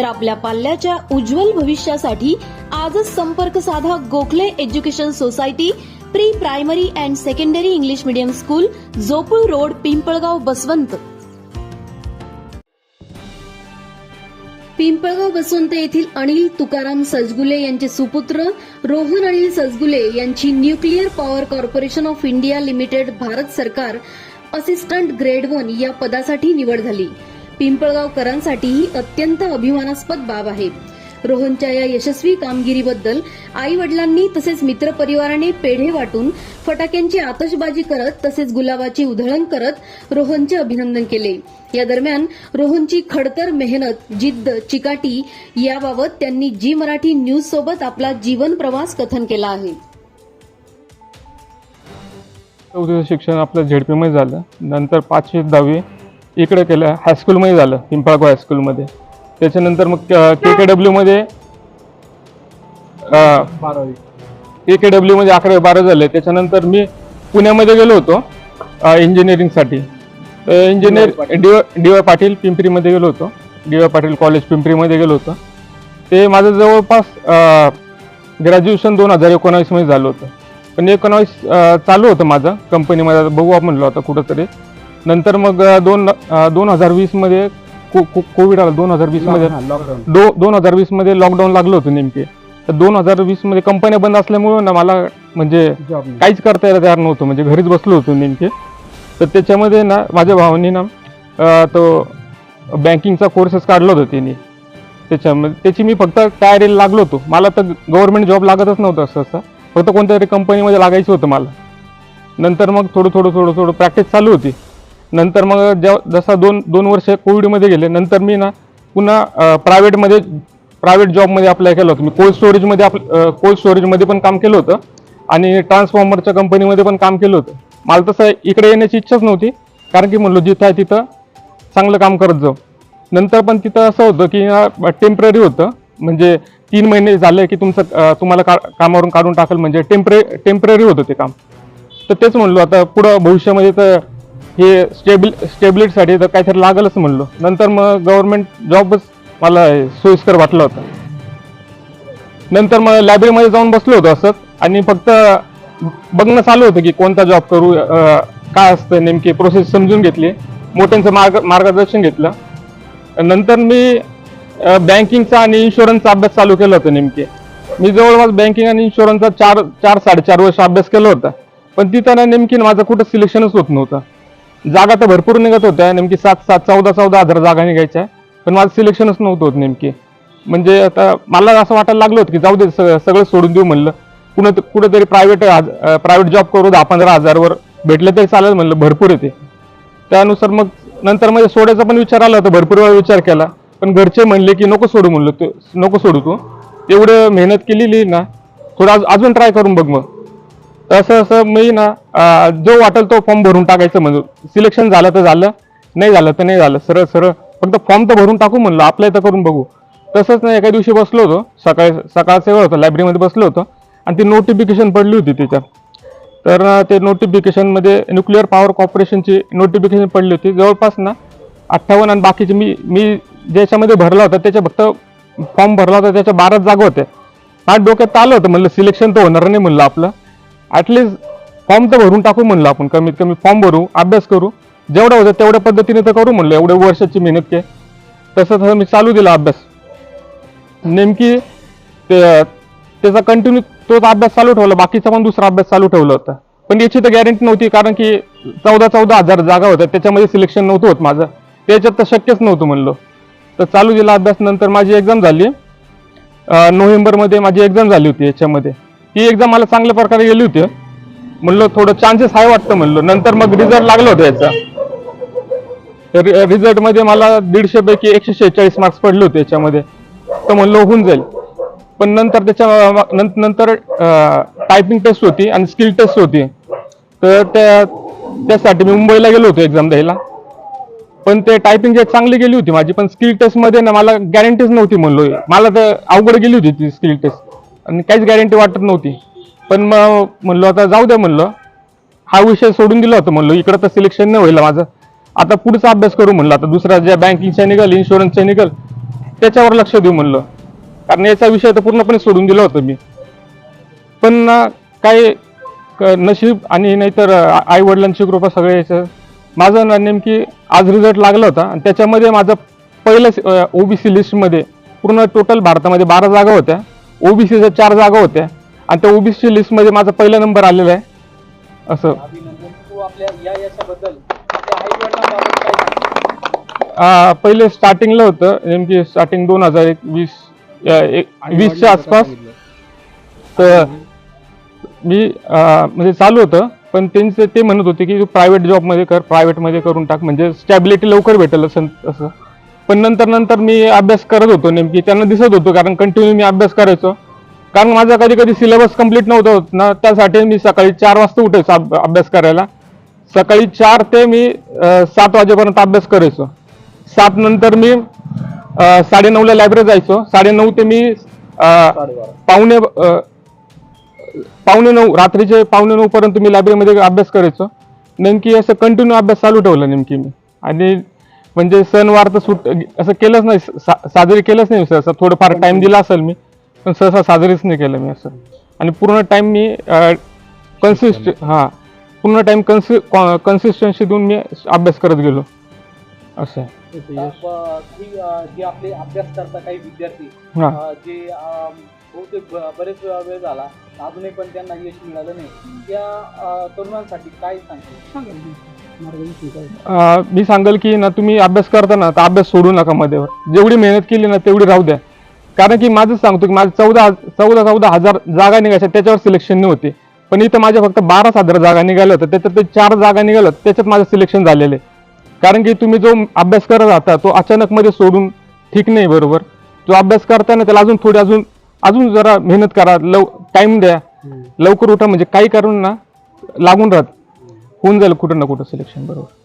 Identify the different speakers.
Speaker 1: तर आपल्या पाल्याच्या उज्ज्वल भविष्यासाठी आजच संपर्क साधा Gokhale education society pre primary and secondary English medium school Jopul road Pimpalgaon Baswant. Pimpalgaon Baswant येथील अनिल तुकाराम सजगुले यांचे सुपुत्र रोहन अनिल सजगुले यांची nuclear power corporation of India limited Bharat सरकार असिस्टंट ग्रेड वन या पदासाठी निवड झाली. पिंपळगावकरांसाठी ही अत्यंत अभिमानास्पद बाब आहे. रोहनच्या या यशस्वी कामगिरीबद्दल आई वडिलांनी तसेच मित्रपरिवाराने पेढे वाटून फटाक्यांची आतषबाजी करत तसेच गुलाबाची उधळण करत रोहनचे अभिनंदन केले. या दरम्यान रोहनची खडतर मेहनत जिद्द चिकाटी याबाबत त्यांनी जी मराठी न्यूज सोबत आपला जीवन प्रवास कथन केला आहे.
Speaker 2: चौथीचं शिक्षण आपलं झेडपीमध्ये झालं. नंतर पाचवी दहावी इकडे केलं. हायस्कूलमध्ये झालं. पिंपळगाव हायस्कूलमध्ये त्याच्यानंतर मग के के डब्ल्यूमध्ये के के डब्ल्यूमध्ये अकरावी बारा झाले. त्याच्यानंतर मी पुण्यामध्ये गेलो होतो इंजिनिअरिंगसाठी engineer D D Y Patil पिंपरीमध्ये गेलो होतो. डी वाय पाटील कॉलेज पिंपरीमध्ये गेलो होतो. ते माझं जवळपास ग्रॅज्युएशन दोन हजार एकोणावीसमध्ये झालं होतं. पण एकोणावीस चालू होतं माझं. कंपनीमध्ये बघू आपण म्हणलो आता कुठंतरी. नंतर मग दोन दोन हजार वीसमध्ये को को- कोविड आला दोन हजार वीसमध्ये
Speaker 3: लॉकडाऊन
Speaker 2: दो दोन हजार वीसमध्ये लॉकडाऊन लागलं होतं नेमके. तर दोन हजार वीसमध्ये कंपन्या बंद असल्यामुळं ना मला म्हणजे काहीच करता यायला तयार नव्हतं. म्हणजे घरीच बसलो होतो नेमके. तर त्याच्यामध्ये ना माझ्या भावानी ना तो बँकिंगचा कोर्सेस काढला होता त्यांनी. त्याच्यामध्ये त्याची मी फक्त तयारीला लागलो होतो. मला तर गव्हर्नमेंट जॉब लागतच नव्हतं असं असं. फक्त कोणत्या तरी कंपनीमध्ये लागायचं होतं मला. नंतर मग थोडं थोडं थोडं थोडं प्रॅक्टिस चालू होती. नंतर मग जेव्हा जसा दोन दोन वर्ष कोविडमध्ये गेले नंतर मी ना पुन्हा प्रायव्हेटमध्ये प्रायव्हेट जॉबमध्ये अप्लाय केलं होतं. मी कोल्ड स्टोरेजमध्ये आप कोल्ड स्टोरेजमध्ये पण काम केलं होतं आणि ट्रान्सफॉर्मरच्या कंपनीमध्ये पण काम केलं होतं. मला तसं इकडे येण्याची इच्छाच नव्हती कारण की म्हणलो जिथं आहे तिथं चांगलं काम करत जाऊ. नंतर पण तिथं असं होतं की टेंपररी होतं. म्हणजे तीन महिने झाले की तुमचं तुम्हाला का कामावरून काढून टाकल. म्हणजे टेम्परे टेंपररी होतं ते काम. तर तेच म्हणलो आता पुढं भविष्यामध्ये तर हे स्टेबिल स्टेबिलिटीसाठी तर काहीतरी लागलच म्हणलो. नंतर मग गव्हर्नमेंट जॉबच मला सोयीस्कर वाटलं होतं. नंतर मग लायब्ररीमध्ये जाऊन बसलो होतो असंच. आणि फक्त बघणं चालू होतं की कोणता जॉब करू काय असतं नेमकी प्रोसेस समजून घेतली. मोठ्यांचं मार्ग मार्गदर्शन घेतलं. नंतर मी बँकिंगचा आणि इन्शुरन्सचा अभ्यास चालू केला होता नेमके. मी जवळपास बँकिंग आणि इन्शुरन्सचा चार चार साडेचार वर्ष अभ्यास केला होता. पण तिथं ना नेमकी माझं कुठं सिलेक्शनच होत नव्हतं. जागा तर भरपूर निघत होत्या. नेमकी सात सात चौदा चौदा हजार जागा निघायच्या. पण माझं सिलेक्शनच नव्हतं होत नेमकी. म्हणजे आता मला असं वाटायला लागलं होतं की जाऊ दे सगळं सगळं सोडून देऊ म्हणलं. कुठं कुठेतरी प्रायव्हेट प्रायव्हेट जॉब करू दहा पंधरा हजारवर भेटलं तरी चालेल म्हणलं भरपूर येते. त्यानुसार मग नंतर म्हणजे सोडायचा पण विचार आला होता भरपूर वेळा विचार केला. पण घरचे म्हणले की नको सोडू म्हणलं तू नको सोडू तू. एवढं मेहनत केलेली ना. थोडं अज- अजून ट्राय करून बघ मग. असं असं मी ना अं, जो वाटेल तो फॉर्म भरून टाकायचं म्हणजे सिलेक्शन झालं तर झालं नाही झालं तर नाही झालं. सरळ सरळ. फक्त फॉर्म तर भरून टाकू म्हणलं अप्लाय तर करून बघू. तसंच ना एका दिवशी बसलो होतो. सकाळी सकाळचं वेळ होतं लायब्ररीमध्ये बसलो होतो. आणि ती नोटिफिकेशन पडली होती त्याच्यात तर अं, ते नोटिफिकेशनमध्ये न्यूक्लिअर पॉवर कॉर्पोरेशनची नोटिफिकेशन पडली होती. जवळपास ना अठ्ठावन्न आणि बाकीचे मी मी ज्याच्यामध्ये भरला होता त्याच्या फक्त फॉर्म भरला होता त्याच्या बाराच जागा होत्या. माझ्या डोक्यात आलं होतं म्हणलं सिलेक्शन तर होणार नाही म्हणलं आपलं. ॲटलिस्ट फॉर्म तर भरून टाकू म्हणलं आपण. कमीत कमी फॉर्म भरू अभ्यास करू. जेवढं होतं तेवढ्या पद्धतीने तर करू म्हणलं. एवढ्या वर्षाची मेहनत के. तसं तसं मी चालू दिला अभ्यास. नेमकी ते त्याचा कंटिन्यू तोच अभ्यास चालू ठेवला. बाकीचा पण दुसरा अभ्यास चालू ठेवला होता. पण याची तर गॅरंटी नव्हती कारण की चौदा चौदा हजार जागा होत्या. त्याच्यामध्ये सिलेक्शन नव्हतं होत माझं. त्याच्यात तर शक्यच नव्हतं म्हणलो. तर चालू दिला अभ्यास. नंतर माझी एक्झाम झाली. नोव्हेंबरमध्ये माझी एक्झाम झाली होती याच्यामध्ये. ती एक्झाम मला चांगल्या प्रकारे गेली होती. म्हणलं थोडं चान्सेस आहे वाटतं म्हणलं. नंतर मग रिझल्ट लागला होता याचा. रिझल्टमध्ये मला दीडशे पैकी एकशे शेहेचाळीस मार्क्स पडले होते याच्यामध्ये. तर म्हणलं होऊन जाईल. पण नंतर त्याच्या नंतर टायपिंग टेस्ट होती आणि स्किल टेस्ट होती. तर त्या त्यासाठी मी मुंबईला गेलो होतो एक्झाम द्यायला. पण ते टायपिंग जे चांगली गेली होती माझी. पण स्किल टेस्टमध्ये ना मला गॅरंटीच नव्हती म्हणलो. मला तर अवघड गेली होती ती स्किल टेस्ट आणि काहीच गॅरंटी वाटत नव्हती. पण मग म्हणलो आता जाऊ द्या म्हणलं. हा विषय सोडून दिला होता म्हणलो इकडं तर सिलेक्शन नाही होईल माझं. आता पुढचा अभ्यास करू म्हणलं आता दुसरा ज्या बँकिंगचा निघाल इन्शुरन्सचा निघाल त्याच्यावर लक्ष देऊ म्हणलं. कारण याचा विषय तर पूर्णपणे सोडून दिला होता मी. पण काय क- नशीब आणि नाहीतर आई वडिलांची कृपा सगळे याचं. माझं ना नेमकी आज रिझल्ट लागला होता आणि त्याच्यामध्ये माझं पहिलं ओबीसी लिस्टमध्ये पूर्ण टोटल भारतामध्ये बारा जागा होत्या. ओबीसीच्या चार जागा होत्या. आणि त्या ओबीसी लिस्टमध्ये माझा पहिला नंबर आलेला आहे. असं. आ, पहिले स्टार्टिंगला होतं. नेमकी स्टार्टिंग दोन हजार एक वीस एक- वीसच्या आसपास. तर मी म्हणजे चालू होतं. पण त्यांचे ते म्हणत होते की तू प्रायव्हेट जॉबमध्ये कर प्रायव्हेटमध्ये करून टाक. म्हणजे स्टॅबिलिटी लवकर भेटेल असं असं. पण नंतर नंतर मी अभ्यास करत होतो नेमकी त्यांना दिसत होतो कारण कंटिन्यू मी अभ्यास करायचो. कारण माझा कधी कधी सिलेबस कंप्लीट नव्हता होत ना त्यासाठी मी सकाळी चार वाजता उठायचो अभ्यास करायला. सकाळी चार ते मी सात वाजेपर्यंत अभ्यास करायचो. सात नंतर मी साडे साडेनऊला लायब्ररी जायचो. साडेनऊ ते मी पावणे पावणे नऊ रात्रीचे पावणे नऊ पर्यंत मी लायब्ररीमध्ये अभ्यास करायचो. नेमकी असं कंटिन्यू अभ्यास चालू ठेवला नेमकी मी. आणि म्हणजे सणवार तर सुट असं केलंच नाही. सा- साजरी केलंच नाही असं थोडंफार टाइम दिला असेल मी पण सहसा साजरीच नाही केलं मी असं. आणि पूर्ण टाइम मी कन्सिस्ट हां. पूर्ण टाइम कन्सि कन्सिस्टन्सी देऊन मी अभ्यास करत गेलो. असं.
Speaker 3: जे आपले अभ्यास करता काही विद्यार्थी
Speaker 2: हां.
Speaker 3: जे बहुतेक बरेच वेळा झाला अजूनही पण त्यांना यश मिळालं नाही. त्या तरुणांसाठी काय सांगतो
Speaker 2: मी सांगेल की ना तुम्ही अभ्यास करताना तर अभ्यास सोडू नका मध्येवर. जेवढी मेहनत केली ना तेवढी राहू द्या. कारण की माझं सांगतो की माझं चौदा चौदा चौदा हजार जागा निघायच्या त्याच्यावर सिलेक्शन नाही होते पण इथं माझ्या फक्त बारा हजार जागा निघाल्या होत्या. त्याच्यात ते चार जागा निघाल्या त्याच्यात माझं सिलेक्शन झालेलं आहे. कारण की तुम्ही जो अभ्यास करत राहता तो अचानक मध्ये सोडून ठीक नाही बरोबर. जो अभ्यास करताना त्याला अजून थोडी अजून अजून जरा मेहनत करा लव टाइम द्या. लवकर उठा म्हणजे काही करून ना लागून राहत. होऊन जाईल कुठं ना कुठं सिलेक्शन बरोबर.